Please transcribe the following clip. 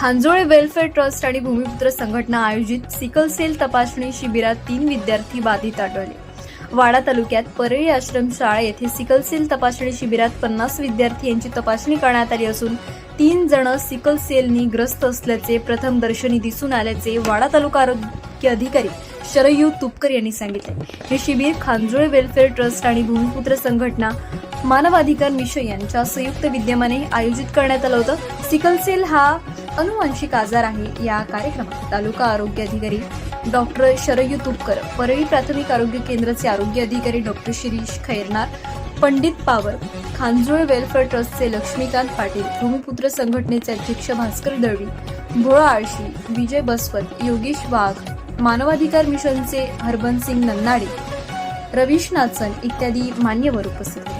खांजोळे welfare trust आणि भूमिपुत्र संघटना आयोजित सिकल सेल तपासणी शिबिरात तीन विद्यार्थी बाधित आढळले. वाडा तालुक्यात परळी आश्रमशाळा येथे सिकल सेल तपासणी शिबिरात पन्नास विद्यार्थी यांची तपासणी करण्यात आली असून तीन जण सिकल सेलनी ग्रस्त असल्याचे प्रथम दर्शनी दिसून आल्याचे वाडा तालुका आरोग्य अधिकारी शरयू तुपकर यांनी सांगितले. हे शिबिर खांजोळे वेलफेअर ट्रस्ट आणि भूमिपुत्र संघटना मानवाधिकार मिशन यांच्या संयुक्त विद्यमाने आयोजित करण्यात आलं होतं. सिकल सेल हा अनुवांशिक आजार आहे या कार्यक्रमात तालुका आरोग्य अधिकारी डॉक्टर शरयू तुपकर परळी प्राथमिक आरोग्य केंद्राचे आरोग्य अधिकारी डॉक्टर शिरीष खैरनार पंडित पावर खांजुळ वेलफेअर ट्रस्टचे लक्ष्मीकांत पाटील भूमिपुत्र संघटनेचे अध्यक्ष भास्कर दळवी भोळा आळशी विजय बसवत योगेश वाघ मानवाधिकार मिशनचे हरबनसिंग नन्नाडे रवीश नाचन इत्यादी मान्यवर उपस्थित होते.